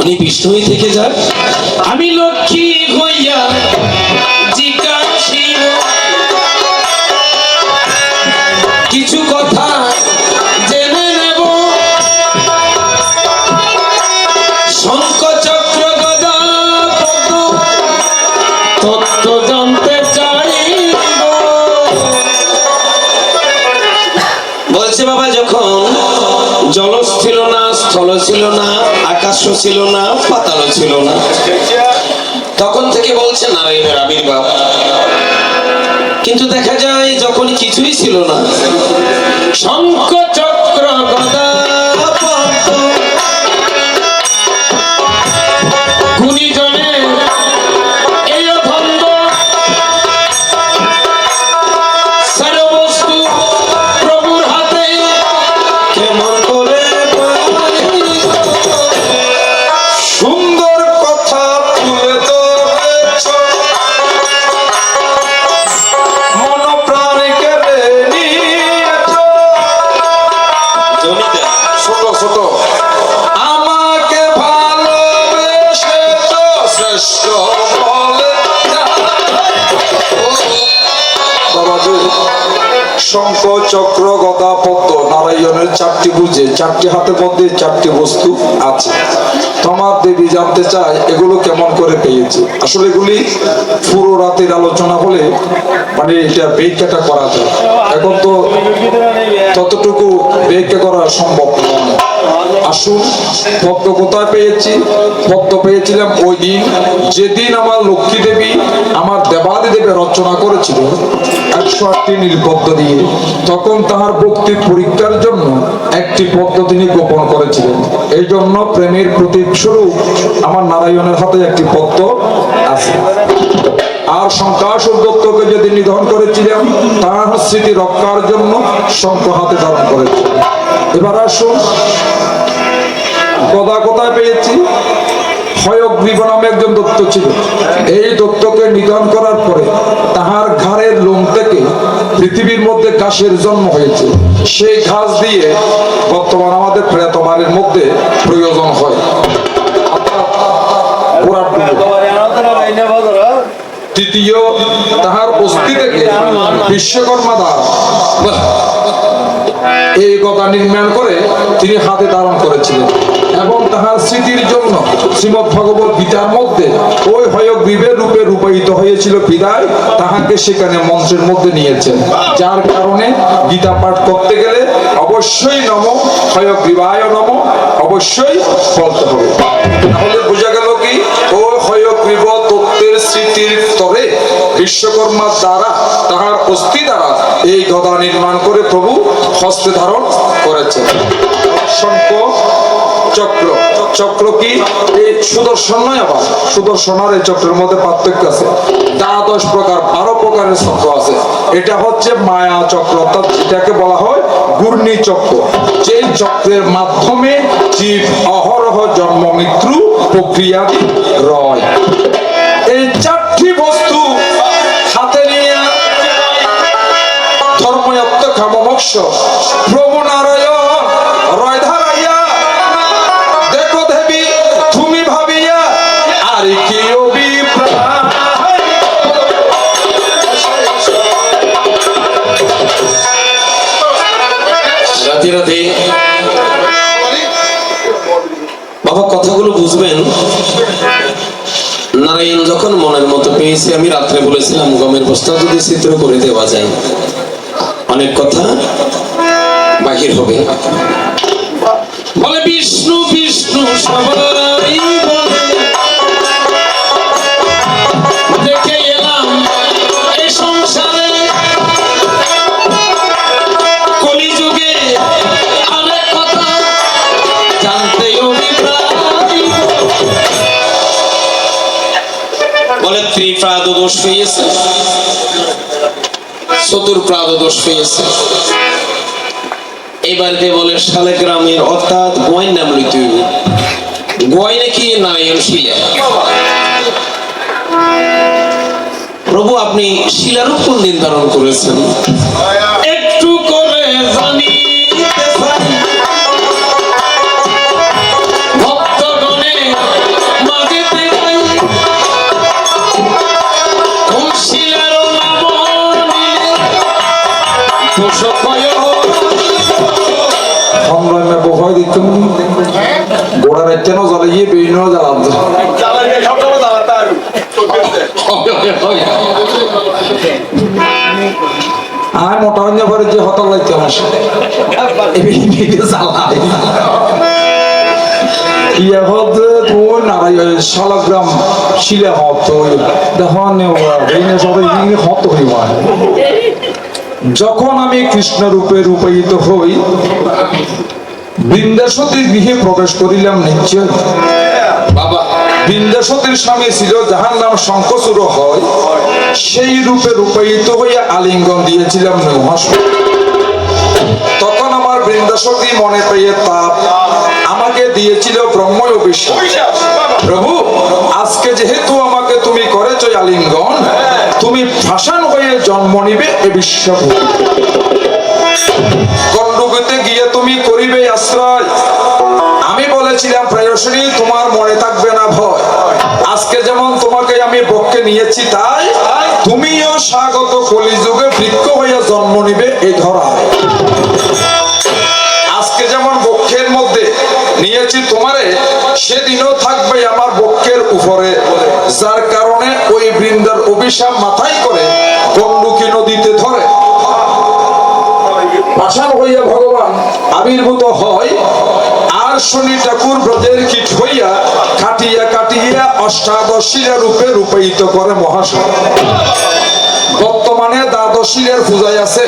উনি বিষ্ণুই থেকে যান। আমি লক্ষ্মী হইয়া কিছু কথা জেনে নেব। শঙ্খ চক্র গদা পদ্ম তত্ত্ব জানতে চাইব। বলছে বাবা, যখন জল ছিল না, স্থল ছিল না আকাশ ছিল না পাতালো ছিল না। তখন থেকে বলছে নারায়ণের আবির্ভাব। কিন্তু দেখা যায় যখন কিছুই ছিল না। শঙ্খ চক্র চারটি বুঝে চারটি হাতের মধ্যে চারটি বস্তু আছে। তোমার দেবী জানতে চায় এগুলো কেমন করে পেয়েছে। আসলে এগুলি পুরো রাতের আলোচনা হলে মানে এটা ব্যাখ্যাটা করা যায়। এখন তো ততটুকু ব্যাখ্যা করা সম্ভব নয়। আসুন, পদ্ম কোথায় পেয়েছি? পদ্ম পেয়েছিলাম ওই দিন। যেদিন আমার লক্ষ্মী দেবী আমার দেবাদি দেবী রচনা করেছিল, একশো আটটি নীলপদ্ম দিয়ে, তখন তাহার ভক্তির পরীক্ষার জন্য একটি পদ্ম তিনি গোপন করেছিলেন। এই জন্য প্রেমের প্রতীক স্বরূপ আমার নারায়ণের হাতে একটি পত্র আছে। আর শঙ্কাসুর দত্তকে যদি নিধন করেছিলাম, তার স্মৃতি রক্ষার জন্য শঙ্খ হাতে ধারণ করেছিলেন এবার আসুন কথা কোথায় পেয়েছি? হয়গ্রীব নামে একজন দত্ত ছিল। এই দত্তকে নিধন করার পরে তাহার ঘাড়ের লোম থেকে পৃথিবীর মধ্যে ঘাসের জন্ম হয়েছে। সেই ঘাস দিয়ে বর্তমান আমাদের প্রেতমানের মধ্যে প্রয়োজন হয়। তৃতীয়, তাহার অস্থি থেকে বিশ্বকর্মা দ্বার। এই কথা নির্মাণ করে তিনি হাতে ধারণ করেছিলেন এবং তাহার স্মৃতির জন্য শ্রীমদ ভগবত গীতার মধ্যে ওই হয়ক হয়গ্রীবের রূপে রূপায়িত হয়েছিল বিদায় তাহাকে সেখানে মঞ্চের মধ্যে নিয়েছেন। যার কারণে গীতা পাঠ করতে গেলে অবশ্যই নম, হয়ক বিবাহ নম, অবশ্যই বলতে হবে। তাহলে বোঝা গেল কি? ও হয়গ্রীব তত্ত্বের স্মৃতির তরে বিশ্বকর্মার দ্বারা, তাহার অস্থি দ্বারা এই গদা নির্মাণ করে প্রভু হস্তে ধারণ করেছেন। শঙ্খ, চক্র চক্র কি? এই সুদর্শন নয় আবার, সুদর্শন আর এই চক্রের মধ্যে পার্থক্য আছে। দ্বাদশ প্রকার, বারো প্রকারের চক্র আছে। এটা হচ্ছে মায়া চক্র, অর্থাৎ এটাকে বলা হয় ঘূর্ণি চক্র। যেই চক্রের মাধ্যমে জীব অহরহ জন্ম, মৃত্যু প্রক্রিয়া রয়। এই চারটি বস্তু কামমোক্ষ প্রভু নারায়ণ দেখো দেবী, তুমি ভাবিয়া, আর কি বাবা, কথাগুলো বুঝবেন? নারায়ণ যখন মনের মতো পেয়েছে, আমি রাত্রে বলেছিলাম, গমের বস্তা যদি চিত্র করে দেওয়া যায়। অনেক কথা বাহির হবে। বলে বিষ্ণু বিষ্ণু সবাই দেখে অনেক কথা জানতে বলে হয়েছে চতুর্প্রাদ দোষ হয়েছে এবারে বলে শালেগ্রামের অর্থাৎ লইতে হইব। গোয়াই নাকি নারায়ণ শিলা? প্রভু, আপনি শিলারূপ কোন দিন ধারণ করেছেন? সংগ্রামে বহাই দিতুম গোড়ার এটেন জ্বালিয়ে বেইন জ্বালাম আর মোটা পরে যে হতাল লাগতে আমার ইয়ে হত তোর নারায়ণ শালাগ্রাম শিলা হত দেখো সবাই হত হইবা যখন আমি কৃষ্ণ রূপে রূপায়িত হই বৃন্দাসতীর গৃহে প্রবেশ করিলাম নিশ্চয়। বাবা বৃন্দাসতীর স্বামী ছিল যাহার নাম শঙ্কচূড় হয় সেই রূপে রূপায়িত হইয়া আলিঙ্গন দিয়েছিলাম নৌহাস তখন আমার বৃন্দাসতী মনে পেয়ে তাপ আমাকে দিয়েছিল ব্রহ্ম অভিষেক প্রভু আজকে যেহেতু আমাকে আলিঙ্গন ভাষান হয়ে জন্ম নিবে এ বিশ্বাস গণ্ডগিতে গিয়ে তুমি করিবে আশ্রয়। আমি বলেছিলাম প্রায়শনী তোমার মনে থাকবে না ভয়। আজকে যেমন তোমাকে আমি পক্ষে নিয়েছি, তাই তুমিও স্বাগত কলিযুগে বৃক্ষ হইয়া জন্ম নিবে এই ধরায়। আজকে যেমন বক্ষের মধ্যে নিয়েছি তোমারে, সেদিনও থাকবে আমার বক্ষের উপরে যার কারণে ওই বৃন্দার অভিশাপ মাথায় করে গণ্ডুকি নদীতে ধরে। হইয়া ভগবান আবির্ভূত হয় আর শনি ঠাকুর ব্রজের কীট হইয়া কাটিয়া কাটিয়া অষ্টাদশীরা রূপে রূপায়িত করে মহাশয়। বর্তমানে দ্বাদশীরের পূজায় আছে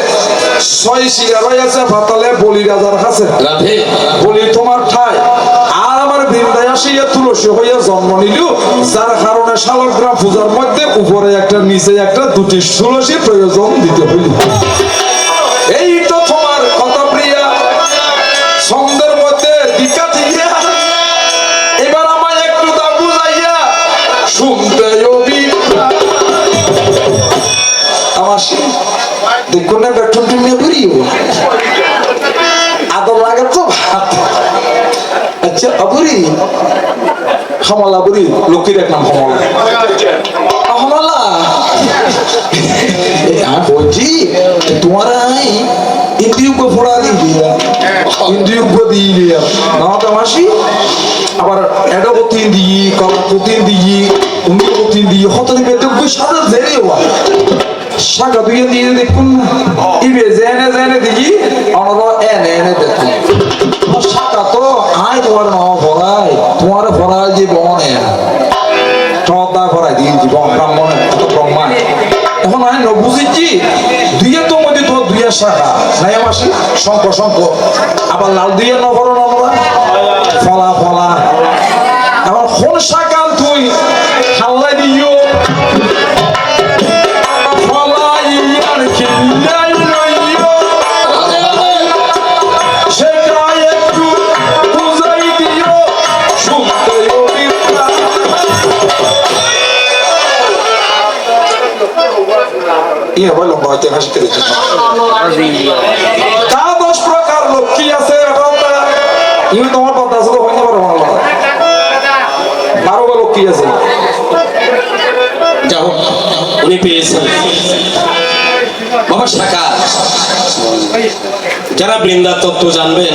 ছয় শিরারই আছে পাতালে বলি রাজার কাছে বলি তোমার ঠাই। আসিয়া তুলসী হইয়া জন্ম নিল। যার কারণে শালগ্রাম পূজার মধ্যে উপরে একটা, নিচে একটা, দুটি তুলসী প্রয়োজন দিতে হইল। হামালা বুড়ি লোকের এক নাম হামালা হামালা আমি বলছি তোমার আই ইন্দ্রিয় কো ফোড়া দিয়া। ইন্দ্রিয় কো দি দিয়া। না মাসি। আবার এডো কতিন দি কলা কতিন দি উনি কতিন দি হতরি বেদক সাদা জেরে হওয়া। শাখা দুই দিয়ে দেখুন ইবে জেনে জেনে দিই অনর এনে এনে দেখুন। শাখা তো আই তোমার ন ভরাই তোমার ভরাই যে বনে। টদা ভরাই দিয়ে জীবন, ব্রাহ্মণ ব্রহ্মা এখন আমি ন, বুঝেছি? দুইয়ে তো মধ্যে তো দুইয়ের শাখা নাই আমার শঙ্ক শঙ্ক আবার লাল দুইয়ে ন ভরো আমরা ফলা ফলা। আবার কোন শাখা তুই? হাল্লাই দিও ইয়ে বলল হয়তো হাসতে দিচ্ছে তা দশ প্রকার লক্ষ্মী আছে? ইনি তোমার কথা আছে, তো হইতে পারো হয় বারো বা লক্ষ্মী আছে? যা হোক, উনি পেয়েছেন। যারা বৃন্দা তত্ত্ব জানবেন,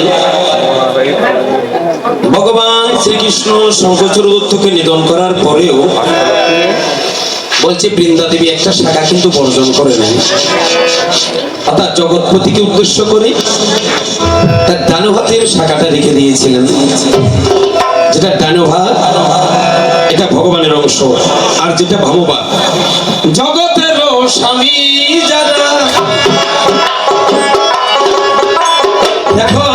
ভগবান শ্রীকৃষ্ণ শঙ্কচূড় দত্তকে নিধন করার পরেও বলছে বৃন্দা দেবী একটা শাখা কিন্তু বর্জন করে নেন। অর্থাৎ জগৎপতিকে উদ্দেশ্য করে তার ডানো হাতের শাখাটা রেখে দিয়েছিলেন। যেটা ডানো হাত এটা ভগবানের অংশ। আর যেটা ভগবান জগতের স্বামী যারা। দেখো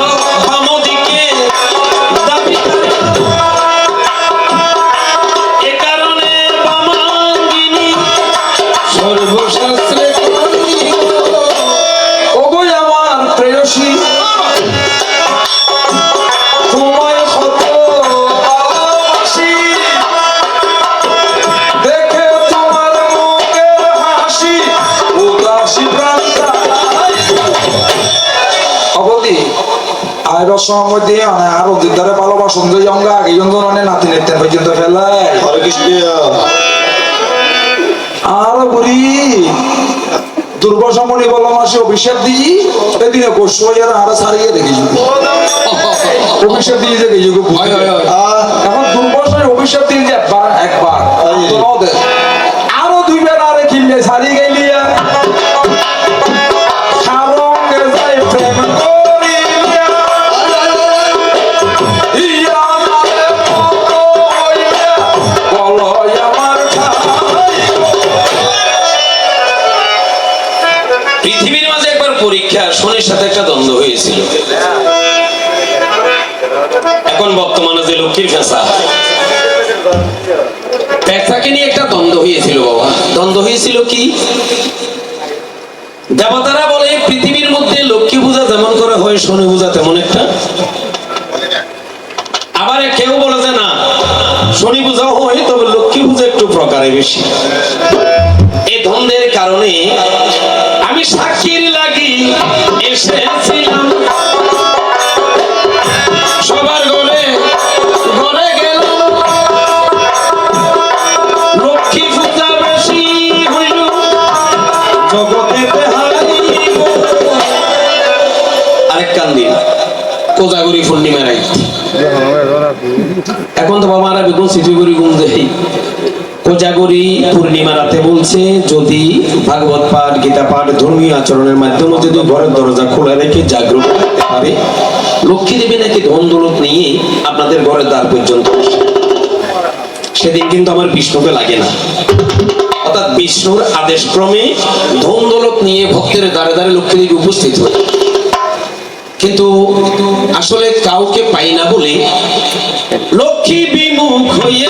সময় মানে আরও দিদারে ভালোবাসন যে অঙ্গা আগে জন্য নাতি নেতে পর্যন্ত ফেলায় আর বলি দুর্গসমণি বললাম মাসে অভিষেক দিই এদিনে গোস্বাইয়ার আরও সারিয়ে দেখি অভিষেক দিয়ে যে আবার কেউ বলে যে না, শনি পূজাও হয়, তবে লক্ষ্মী পূজা একটু প্রকারে বেশি। এই দ্বন্দ্বের কারণে আমি সাক্ষীর লাগি এসেছিলাম। পূজা বেশি হইল। জগতে আরেক কান কোজাগরি পূর্ণিমা রাইত এখন তো বাবা বাবারা বেগুন সিটিগুড়ি গুম দেই। কোজাগরি পূর্ণিমা রাতে বলছে, যদি ভাগবত পাঠ, গীতা পাঠ ধর্মীয় আচরণের মাধ্যমে যদি ঘরের দরজা খোলা রেখে জাগ্রত রাখতে পারে, লক্ষ্মী দেবী নাকি ধন দৌলত নিয়ে আপনাদের ঘরের দ্বার পর্যন্ত সেদিন কিন্তু আমার বিষ্ণুকে লাগে না। অর্থাৎ বিষ্ণুর আদেশ ক্রমে ধন দৌলত নিয়ে ভক্তের দ্বারে দ্বারে লক্ষ্মী দেবী উপস্থিত হয় কিন্তু আসলে কাউকে পাই না বলে লক্ষ্মী বিমুখ হয়ে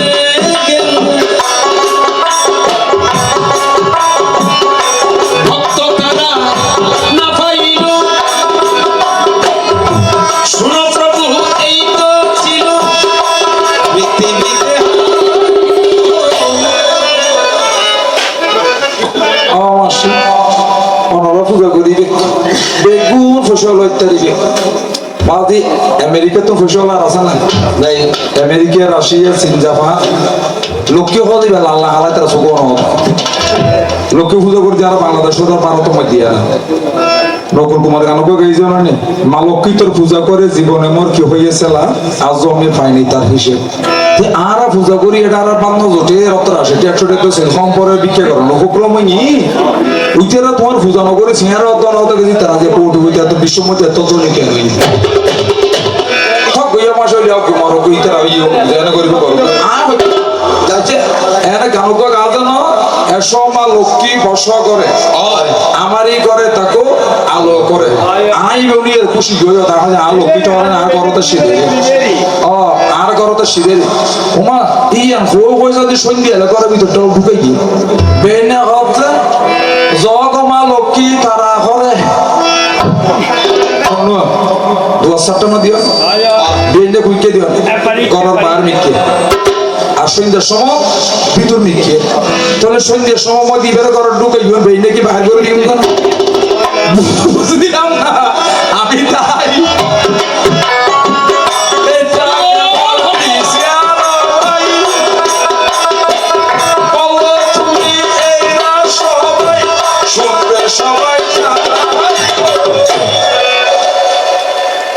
বাদি আমেরিকা তো ফসল আর আছে না? নাই আমেরিকা রাশিয়া চীন জাপান লক্ষ্মী হল দিবে আল্লাহ হালাই তারা নহব লক্ষ্মী পুজো করতে আর বাংলাদেশ ভারত আর নকুল কুমার গানকে গাইছে না নি মা লক্ষ্মী তোর পূজা করে, জীবনে মোর, কি হইয়াছিল আজ আমি পাইনি তার হিসেব। আর পূজা করি, এটা আর বান্ন জোটে রত্তর আসে একশো টাকা পরে বিক্রি করো। নকুক্রম নি উইতেরা তোমার সিংহার অর্ধ নতে গেছি তারা যে হইতে এত বিশ্ব মধ্যে এত জনে কেন হইছে গইয়া মাস হইলে করিব করো। আর যাচ্ছে গানক লক্ষ্মী বর্ষা করে আমারই করে তাকো আলো করে। আই বলিয়ে খুশি গইও দেখা যায় আলো পিঠা হয় না আর করতে ও আর করতে শিরে ওমা ইয়া হো হই যদি সন্ধ্যা এলে করে ভিতরটা ঢুকে কি বেনে হচ্ছে জগ মা লক্ষ্মী তারা হরে সন্ধ্যার সময় ভিতর মিকে তাহলে সন্ধ্যার সময় মধ্যে বের করার ঢুকে বেনে কি বাহির করে দিও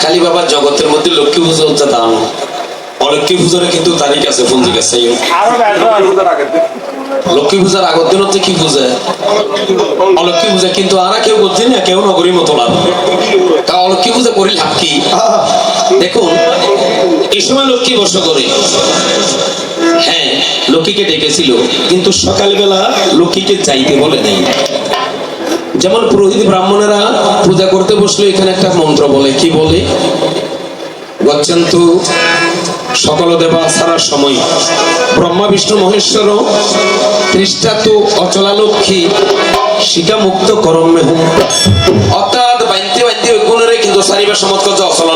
খালি বাবা জগতের মধ্যে লক্ষ্মী পুজো হচ্ছে তা না অলক্ষ্মী পুজোর কিন্তু তারিখ আছে পঞ্জিক আছে। লক্ষ্মী পূজার আগের দিন। হচ্ছে কি পূজা? অলক্ষ্মী পূজা কিন্তু আর কেউ করছে না কেউ নগরীর মতো লাভ তা অলক্ষ্মী পূজা করি লাভ কি? দেখুন এই সময় লক্ষ্মী বর্ষ করে। হ্যাঁ লক্ষ্মীকে ডেকেছিল কিন্তু সকালবেলা লক্ষ্মীকে চাইতে বলে নাই। যেমন পুরোহিত ব্রাহ্মণেরা পূজা করতে বসলে এখানে একটা মন্ত্র বলে, কি বলে? সকল দেবা সারার সময়। ব্রহ্মা, বিষ্ণু মহেশ্বর ত্রিষ্ঠাতু অচলা লক্ষ্মী শিকা মুক্ত করমে হুম অর্থাৎ বাইনতে ওই গুণরে কিন্তু সারিবার সমত কথা অচলা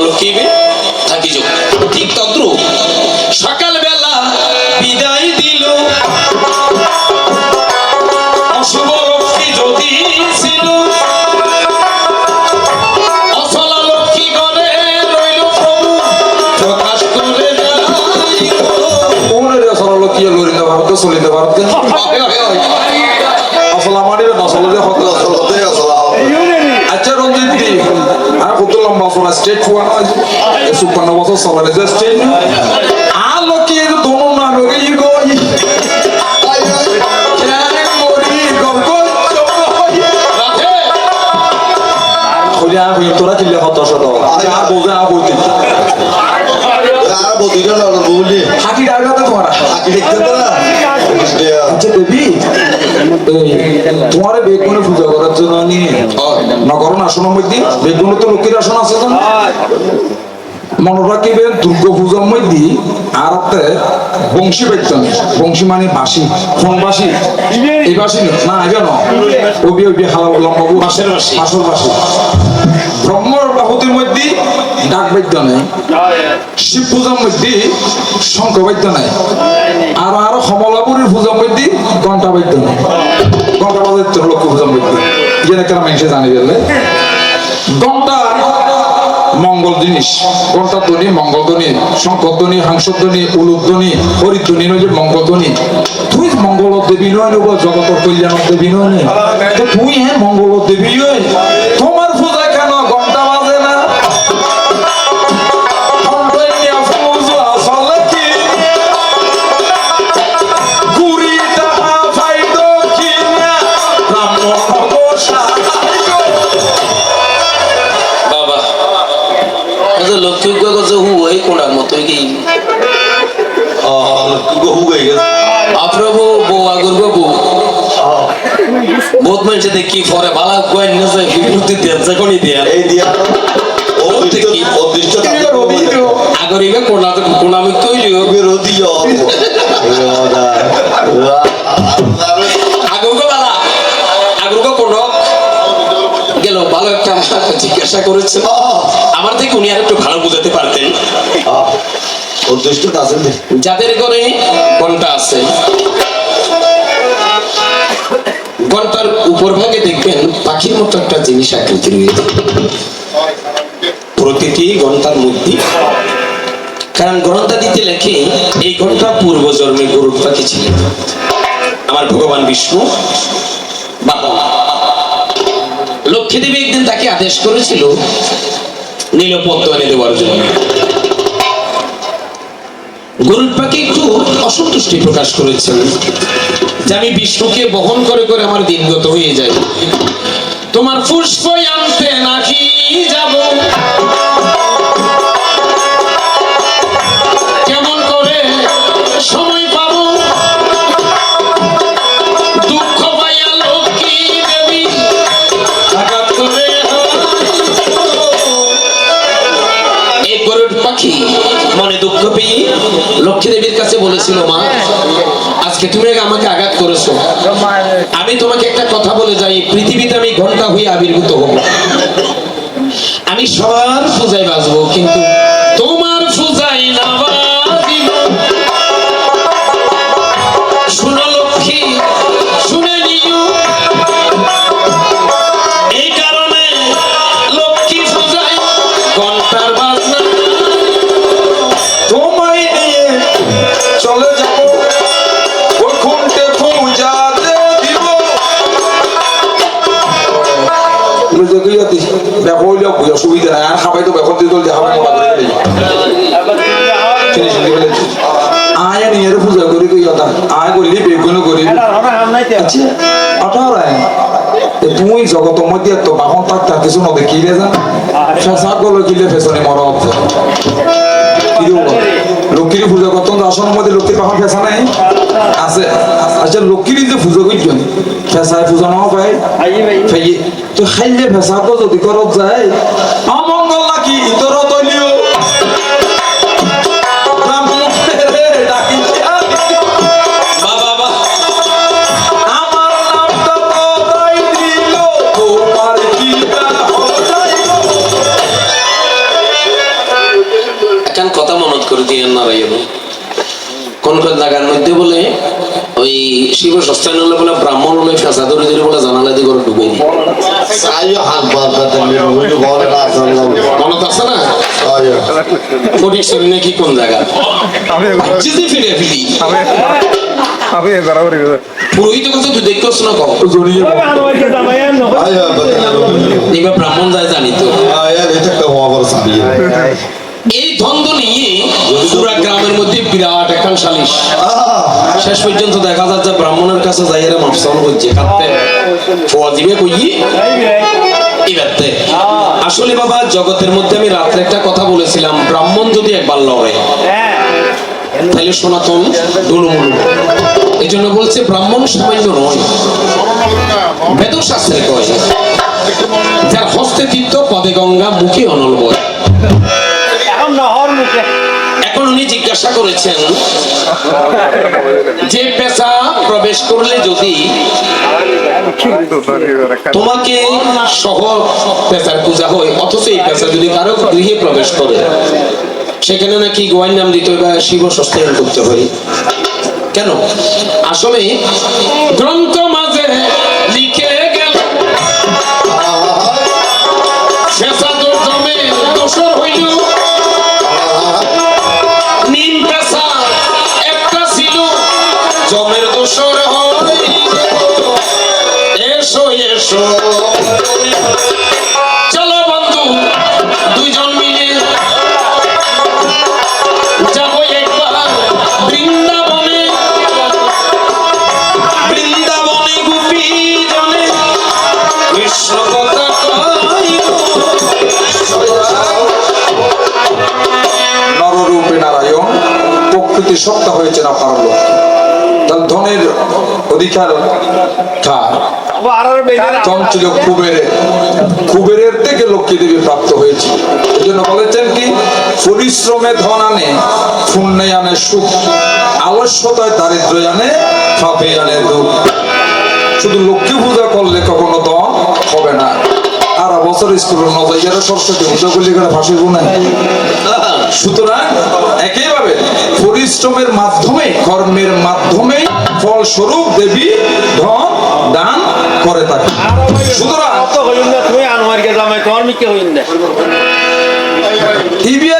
সুপান্ন বছর চলে যে স্টেট আলো কি দোনো না লোকে ই গই তোরা কিলে হত শত? বোঝা বইতে আর বদিরা না বলি হাকি ডাইভাতে তোমার আগে দেখতে আচ্ছা দেবী তোমার বেগুনে পূজা করার জন্য নিয়ে। নগর আসনের মধ্যে বেগুনে তো লোকের আসন আছে তো। মনে রাখিবেন দুর্গা পূজার মধ্যে আর বংশী বেতন বংশী মানে বাসি কোন বাসি এই বাসি না আগে ন ওবি ওবি হালা লম্বাবু বাঁশের বাঁশি। বাসর বাসি ব্রহ্মর বাহুতির মধ্যে ডাক বাদ্য নেই। শিব পূজার মধ্যে শঙ্খ বাদ্য নাই। আর আর সমলাপুরের পূজার মধ্যে ঘণ্টা বাদ্য নেই। ঘণ্টা বাজাইতে লক্ষ্য পূজার মধ্যে। যেটা কেন মানুষে জানি গেলে ঘণ্টা মঙ্গল জিনিস। ঘণ্টা ধ্বনি মঙ্গল ধ্বনি শঙ্কর ধ্বনি হাংস ধ্বনি উলুক ধ্বনি হরিধ্বনি নয় যে মঙ্গল ধ্বনি তুই মঙ্গল দেবী নয় নব জগত কল্যাণ দেবী নয় তুই হ্যাঁ মঙ্গল দেবী তোমার মানুষে দেখি পরে ভালো কয়েন নেছে বিভূতি দিয়ে যখনই দিয়া। এই দিয়া। কি? বালা। কোন গেল ভালো একটা আমাকে জিজ্ঞাসা করেছে। আমার থেকে উনি আর একটু ভালো বুঝাতে পারতেন। যাদের ঘরে ঘণ্টা আছে। ঘণ্টার উপর ভাগে দেখবেন পাখির মতো একটা জিনিস আকৃতি রয়েছে। প্রতিটি মধ্যে। কারণ লেখে, এই ঘণ্টা পূর্ব জন্মে পাখি ছিল? আমার ভগবান বিষ্ণু, বাবা। লক্ষ্মী দেবী একদিন তাকে আদেশ করেছিল, নীলপদ্ম এনে দেওয়ার জন্য। গরুর পাখি একটু অসন্তুষ্টি প্রকাশ করেছেন যে আমি বিষ্ণুকে বহন করে করে আমার দিনগত হয়ে যায় তোমার পুষ্প আনতে নাকি যাব? বলেছিল মা, আজকে তুমি আমাকে আঘাত করেছ। আমি তোমাকে একটা কথা বলে যাই, পৃথিবীতে আমি ঘণ্টা হয়ে আবির্ভূত হব। আমি সবার পূজায় বাঁচবো, কিন্তু আয় বেগুন করি আচ্ছা তুই জগত মধ্যে তো বাহন তাক তার কিছু নদে কি রে জান। ফেসা গলো ফেসনে মরদ লক্ষ্মীর পূজা আসন মধ্যে লক্ষ্মীর পাখন ফেসা নাই? আছে। আচ্ছা লক্ষ্মীর যে পূজা করছেন ফেসায় পূজা নাও পাই তো খাইলে ফেসা তো যদি করত যায় আমার কি এখন কথা মনত করে দিয়ে নারায়ণ কোন কোন জায়গার মধ্যে বলে ওই শিব সস্তান হলে বলে ব্রাহ্মণ হলে ফেসা ধরে ধরে বলে জানালা দিয়ে না আসলাম মনত আছে না? আইও নাকি কোন জায়গা? জিজি ফিরে ফিরি। পুরোহিত কথা তুই দেখতেছ না কখন? এবার ব্রাহ্মণ যায় জানি তো। একটা এই দ্বন্দ্ব নিয়ে পুরা গ্রামের মধ্যে বিরাট একখান সালিশ। শেষ পর্যন্ত দেখা যাচ্ছে ব্রাহ্মণের কাছে যাই এরা মাপসান করছে, কাঁদতে। ফোয়া দিবে কইয়ে এবারতে আসলে বাবা, জগতের মধ্যে আমি রাত্রে একটা কথা বলেছিলাম, ব্রাহ্মণ যদি একবার লড়ে, তাহলে সনাতন ডুলুমুলু এই জন্য বলছে ব্রাহ্মণ সামান্য নয় বেদ শাস্ত্রে কয়, যার হস্তে তীর্থ পদে গঙ্গা মুখে অনল বয়। এখন উনি জিজ্ঞাসা করেছেন, যে পেশা প্রবেশ করলে যদি তোমাকে সহ পেশার পূজা হয়, অথচ এই পেশা যদি কারও গৃহে প্রবেশ করে, সেখানে নাকি গোয়ার নাম দিতে হয় বা শিব সস্তায়ন করতে হয় কেন? আসলে গ্রন্থ কার কুবেরের কুবেরের থেকে লক্ষ্মী দেবী প্রাপ্ত হয়েছে। এই জন্য বলেছেন কি পরিশ্রমে ধন আনে পুণ্যে আনে সুখ। আলস্যতায় দারিদ্র আনে পাপে আনে দুঃখ। শুধু লক্ষ্মী পূজা করলে কখনো ধন হবে না। আর বছর স্কুলের নজাইয়ারা সরস্বতী পূজা করলে করে ফাঁসি গুনায় সুতরাং একইভাবে পরিশ্রমের মাধ্যমে কর্মের মাধ্যমে ফলস্বরূপ দেবী ধন দান করে থাকে। সুতরাং কত না তুই আনোয়ারকে জামাই তোমার হইন না? ইবিয়া